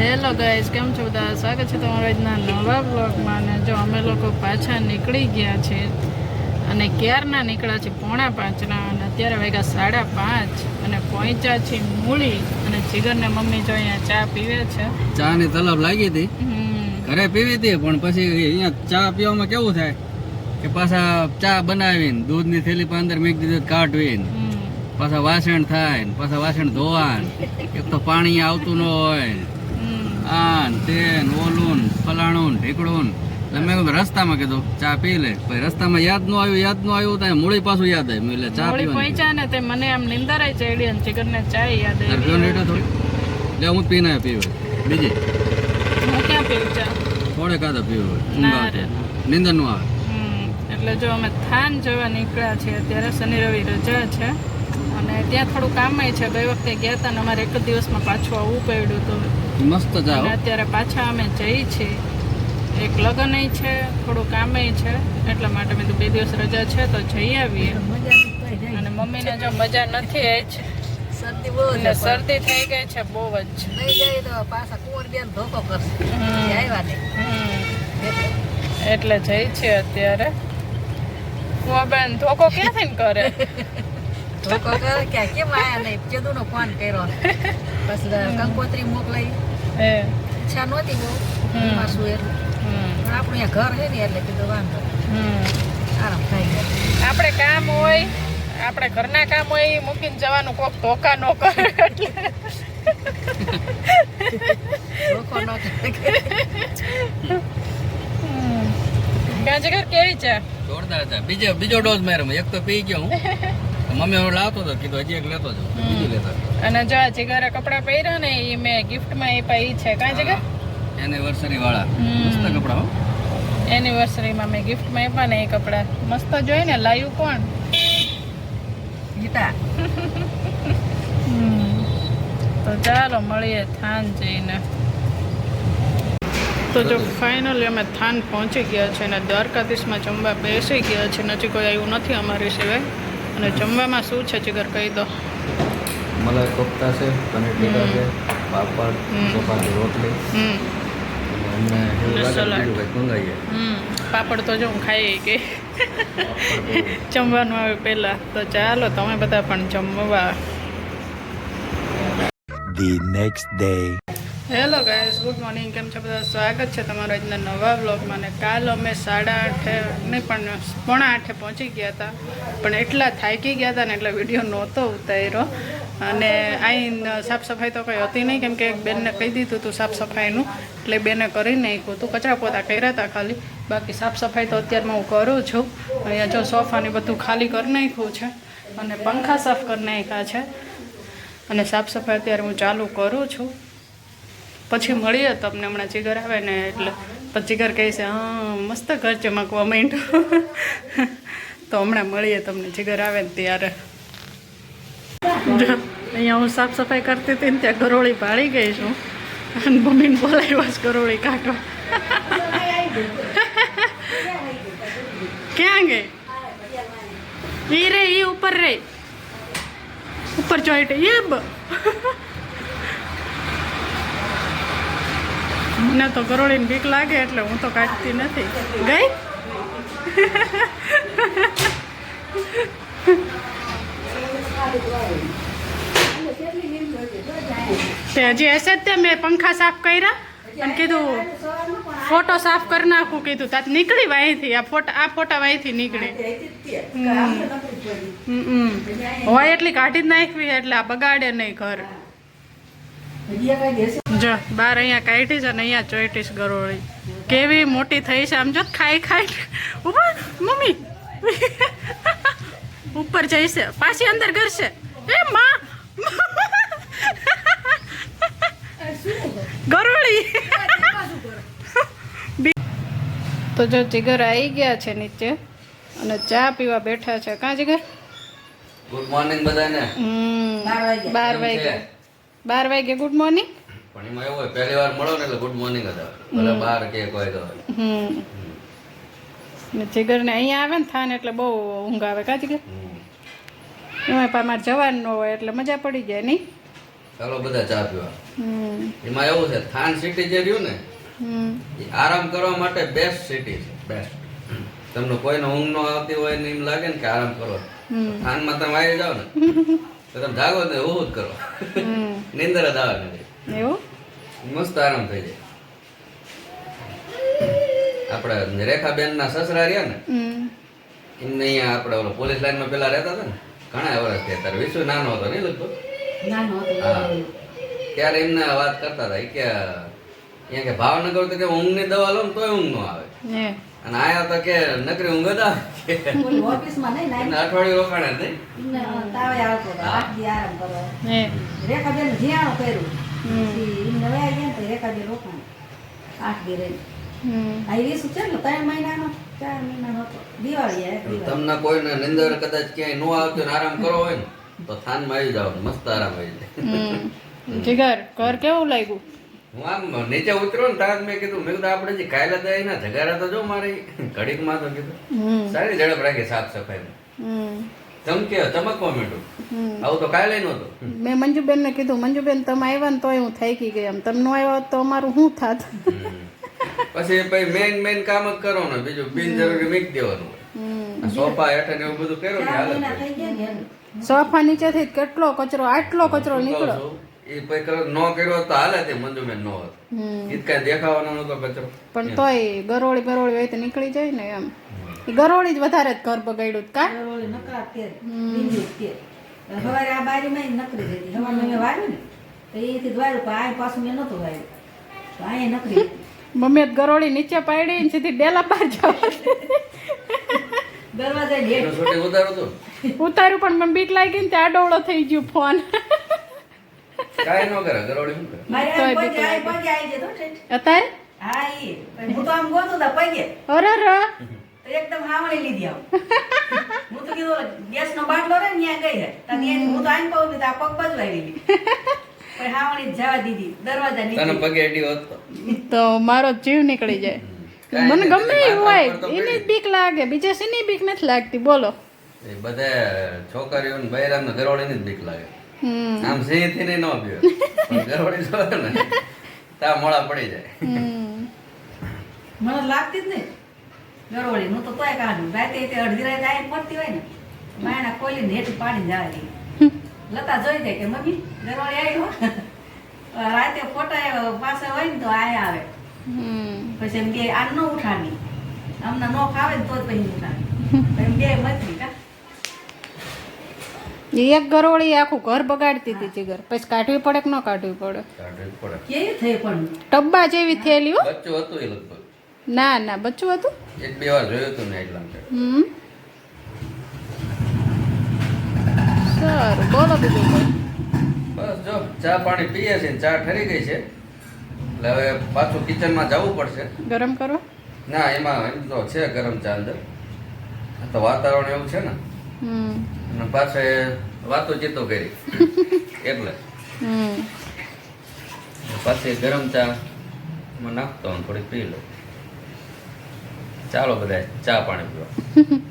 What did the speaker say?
Hello guys કેમ છો બધા? સ્વાગત છે તમારા આજના નવા બ્લોગમાં અને જો અમે લોકો પાછા નીકળી ગયા છે અને ક્યારના નીકળ્યા છે? પોણા પાંચના. અને અત્યારે વાગ્યા સાડા પાંચ. અને પહોંચ્યા છે મૂળી. અને જીગરને મમ્મી જો અહીંયા ચા પીવે છે. ચા ની તલબ લાગી હતી. ઘરે પીવી હતી પણ પછી અહીંયા ચા પીવામાં કેવું થાય કે પાછા ચા બનાવીને દૂધની થેલી પાંદર અંદર મૂકી દીધું કાઢવીને પાછા વાસણ થાય ને પાછા વાસણ ધોવાન. એક તો પાણી આવતું ન હોય. હમ. આ ઓલુન ઓલું ને ફલાણું ઢીકડું એટલે મેં રસ્તામાં કીધું ચા પી લે. પછી રસ્તામાં યાદનું આવ્યું યાદનું આવ્યું ત્યાં મૂળી પાછું યાદ આવ્યું. એટલે ચા પી પહોંચ્યા ને તે મને આમ નિંદર આવી ચડી અને જીગરને ચા યાદ આવી પીવાની એટલે થોડી? લે હું પીને પીવું. બીજી. હું ક્યાં પીવું ચા? થોડે કાદા પીવું? ઊંઘ ના. નીંદરનું આવે. એટલે જો અમે થાન જોવા નીકળ્યા છીએ અત્યારે શનિ રવિ રજા છે. અને ત્યાં થોડું કામય છે ગઈ વખતે ગયા હતા ને અમારે એક જ દિવસમાં પાછું આવવું પડ્યું હતું. મસ્ત જાઓ. અત્યારે પાછા અમે જઈ છીએ. એક લગ્ન છે થોડું કામે છે એટલા માટે મેં બે દિવસ રજા છે તો જઈ આવીએ. અને મમ્મીને જો મજા નથી એ જ. શરદી બહુ શરદી થઈ ગઈ છે બહુ જ. નહીં જાય તો પાછા કુંવર બેન ધોકો કરશે. આવ્યા ને હમ. એટલે જઈ છે અત્યારે. બેન ધોકો ક્યાંથી કરે? ધોકો કરે? કે કેમ આયા નહીં? ચેદુનો ફોન કર્યો. પછી કંકોત્રી મોકલાઈ. ઈચ્છા નહોતી બહુ હમ. પાછું એટલે હમ. પણ આપણું અહીંયા ઘર છે ને એટલે કીધું વાંધો નહીં. હમ. આરામ થાય ગયો આપણે કામ હોય આપણે ઘરના કામ હોય એ મૂકીને જવાનું કોક ધોકા ન કરે એટલે. કેવી છે? જોરદાર ચા બીજો બીજો ડોઝ માર્યો એક તો પી ગયો હું. મમ્મી હવે લાવતો હતો કીધું હજી એક લેતો જાઉં. બીજું લેતો અને જો આ ઘરે કપડાં પહેર્યા ને એ મેં ગિફ્ટમાં આપ્યા એ છે. કાં જગ્યા? એનિવર્સરી વાળા મસ્ત કપડાં હો. એનિવર્સરીમાં મેં ગિફ્ટમાં આપ્યા ને એ કપડાં. મસ્ત જોઈ ને લાવ્યું કોણ? ગીતા. તો ચાલો મળીએ થાન જઈને. તો જો ફાઇનલી અમે થાન પહોંચી ગયા છે અને દ્વારકાધીશમાં જમવા બેસી ગયા છે. નજીક કોઈ આવ્યું નથી અમારી સિવાય. અને જમવામાં શું છે જીગર કહી દો. મલાઈ કોફતા છે પનીર ટીકા છે, પાપડ હમ. રોટલી. પાપડ તો જો હું ખાઈ કે. જમવાનું આવે પહેલા. તો ચાલો તમે બધા પણ જમવા. The next day. Hello guys good morning કેમ છો બધા? સ્વાગત છે તમારો આજના નવા બ્લોગમાં ને કાલ અમે સાડા આઠે, નહીં પણ પોણા આઠે પહોંચી ગયા હતા. પણ એટલા થાકી ગયા હતા ને એટલે વીડિયો નહોતો ઉતાર્યો. અને અહીં સાફ સફાઈ તો કંઈ હતી નહીં, કેમ કે એક બેનને કહી દીધું હતું સાફ સફાઈનું. એટલે બેને કરી નાખ્યું હતું કચરા પોતા કર્યા હતા ખાલી. બાકી સાફ સફાઈ તો અત્યારમાં હું કરું છું. અહીંયા જો સોફાને બધું ખાલી કરી નાખ્યું છે અને પંખા સાફ કરી નાખ્યા છે. અને સાફ સફાઈ અત્યારે હું ચાલુ કરું છું. પછી મળીએ તમને હમણાં જીગર આવે ને એટલે પછી જીગર કહે છે, હા, મસ્ત ઘર ચમકવા માંડ્યું તો હમણાં મળીએ તમને જીગર આવે ને ત્યારે. અહીંયા હું સાફ સફાઈ કરતી હતી ને ત્યાં ગરોળી ભાળી ગઈ છું. અને મમ્મીને બોલાવ્યા છે ગરોળી કાઢવા. ક્યાં ગઈ? ઈ રે, ઈ ઉપર રે. ઉપર ચોઈટ એ મને તો ગરોળીને બીક લાગે એટલે હું તો કાઢતી નથી. ગઈ? તે હજી હશે જ તે, મેં પંખા સાફ કર્યા અને કીધું, ફોટો સાફ કરી નાખું, કીધું, તાત નીકળી વાહીથી આ ફોટા આ ફોટા વાહીથી નીકળે. હોય એટલી કાઢી જ નાખવી એટલે આ બગાડે નહીં ઘર. જો બાર અહીંયા કાઢી છે ને અહીંયા ચોઈટીસ ગરોળી. કેવી મોટી થઈ છે આમ જો ખાઈ ખાઈ ઉપર મમ્મી. ઉપર જઈશે પાછી અંદર કરશે એ માં. ગરોળી. તો જો જીગર આવી ગયા છે નીચે અને ચા પીવા બેઠા છે. કાં જીગર? ગુડ મોર્નિંગ બધાને. હમ બાર વાગ્યા. બાર? વાગે ગુડ મોર્નિંગ પણ એમાં એવું હોય પહેલી વાર મળો ને એટલે ગુડ મોર્નિંગ જ આવે. ભલે બાર કે કોઈ તો હમ. ને જીગરને અહીંયા આવે ને થાને એટલે બહુ ઊંઘ આવે. કા જીગર? એમાં પાછું મારે જવાનું ન હોય એટલે મજા પડી જાય નહીં? ચાલો બધા ચા પીવા. હમ. એમાં એવું છે થાન સિટી જે રહ્યું ને એ આરામ કરવા માટે બેસ્ટ સિટી છે બેસ્ટ તમને કોઈને ઊંઘ ન આવતી હોય ને એમ લાગે ને કે આરામ કરો. થાનમાં તમે આવી જાઓ ને. તો તમે જાગો ને એવું જ કરો? નિંદર જ આવે નથી એવું? મસ્ત આરામ થઈ જાય. આપણે રેખાબેન ના સસરા રહ્યા ને એમને અહીંયા આપણે ઓલો પોલીસ લાઈનમાં પેલા રહેતા હતા ને ઘણા વર્ષ થયા ત્યારે. વિશ્વ નાનો હતો નહીં લગભગ? હા. ત્યારે એમને વાત કરતા હતા. કે અહીંયા કે ભાવનગર તો કે ઊંઘની દવા લો ને તોય ઊંઘ નો આવે. અને આયા તો કે નકરી ઊંઘ જ ઓફિસમાં નહીં નાઈ. અઠવાડિયું રોકાણે નહીં. તાવે આવતો હતો આઠ દી આરામ કરવા. રેખાબેન જીયાણું કર્યું. હમ. પછી એમને ગયા ને રેખાબેન રોકાણ. આઠ દી રહી હમ. આ છે ને ત્રણ મહિનાનો ચાર મહિનાનો હતો. દિવાળી તમને કોઈને નિંદર કદાચ ક્યાંય નો આવતો ને આરામ કરો હોય ને તો થાનમાં આવી જાવ મસ્ત આરામ આવી જાય. હમ. જીગર ઘર કેવું લાગ્યું? હું આમ નીચે ઉતરો ને ત્યાં મેં કીધું મેં કીધું આપણે જે કાયલા દાય ના જગારા તો જો મારી. ઘડીકમાં તો કીધું સારી ઝડપ રાખી સાફ સફાઈ ધમકે ચમકે ચમકવા માંડ્યું આવું તો કાલે નહોતું. મેં મંજુબેન ને કીધું મંજુબેન તમે આવ્યા ને તોય હું થાકી ગઈ એમ તમે નો આવ્યા તો અમારું શું થાત? પછી ભાઈ મેઇન મેઇન કામ જ કરો ને બીજું બિનજરૂરી મીક દેવાનું સોફા હેઠળ એવું બધું કર્યું ને હાલત. સોફા નીચેથી કેટલો કચરો આટલો કચરો નીકળ્યો? એ પછી કલર નો કર્યો તો હાલે તે મંજુબેન નો હતો. ઈ જ દેખાવાનો નતો કચરો પણ તોય ગરોળી બરોળી હોય તો નીકળી જાય ને એમ. એ ગરોળી જ વધારે જ ઘર બગાડ્યું કા? ગરોળી નકરા તેલ, બીજું તેલ. હવારે આ બારીમાં નકરી હતી સવારમાં મેં વાર્યું ને તો એથી જ વાર્યું પણ આ પાછું મેં નહોતું વાર્યું. તો અહીંયા નકરી મમ્મી ગરોળી નીચે પાડી ને સીધી ડેલા પાર જાવ દરવાજા ઉતાર્યું પણ મને બીક લાગી ને ત્યાં ડોળો થઈ ગયો ફોન. કાંઈ ન કરે ગરોળી શું કરે? મારે તોય પગે આ પગે આવી જતો ઠેઠ. અત્યારે? હા ઈ. હું તો આમ ગોતું તા પગે. અરે ર એકદમ હાવણી લીધી આમ. હું તો કીધું ગેસ નો બાટલો રે ને ત્યાં ગઈ હે. તો હું તો આઈને પાઉં તો પગ બજવાઈ લીધી પણ હાવણી જવા દીધી દરવાજા તને પગે અડી હોત તો. તો મારો જીવ નીકળી જાય. મને ગમે એવું હોય. એની જ બીક લાગે. બીજા શેની બીક નથી લાગતી? બોલો. એ બધે છોકરીઓને બૈરામને ગરોળીની જ બીક લાગે. આમ છે તેને ન પીવે ગરવડી છો ને તા મોડા પડી જાય. હમ. મને લાગતી જ નહીં. ગરવડી હું તો તોય કાઢું રાતે તે અડધી રાતે આવીને પડતી હોય ને બાયણા ખોલીને હેઠું પાડી જાય. લતા જોઈ જાય કે મમ્મી ગરવડી આવી હો. રાતે ફોટા પાસે હોય ને તો આયા આવે. હમ. પછી એમ કે આ ન ઉઠાડી અમને ન ખાવે ને તો જ પછી ઉઠાડી એમ કે મચી કા? એક ગરોળી આખું ઘર બગાડતી હતી જીગર પછી કાઢવી પડે કે ન કાઢવી પડે? કાઢવી પડે. કેવી થઈ પણ? ટબ્બા જેવી થયેલી હો બચ્ચું હતું એ લગભગ. ના ના બચ્ચું હતું? એક બે વાર જોયું હતું ને એટલા માટે હમ. સારું બોલો બીજું કોઈ. બસ જો ચા પાણી પીએ છે ને ચા ઠરી ગઈ છે. એટલે હવે પાછું કિચનમાં જવું પડશે. ગરમ કરો. ના એમાં એમ તો છે ગરમ ચા અંદર તો વાતાવરણ એવું છે ને. અને પાછે વાતો ચીતો કરી. એટલે. પાછી ગરમ ચા માં નાખતો થોડી પી લો ચાલો બધા ચા પાણી પીવા.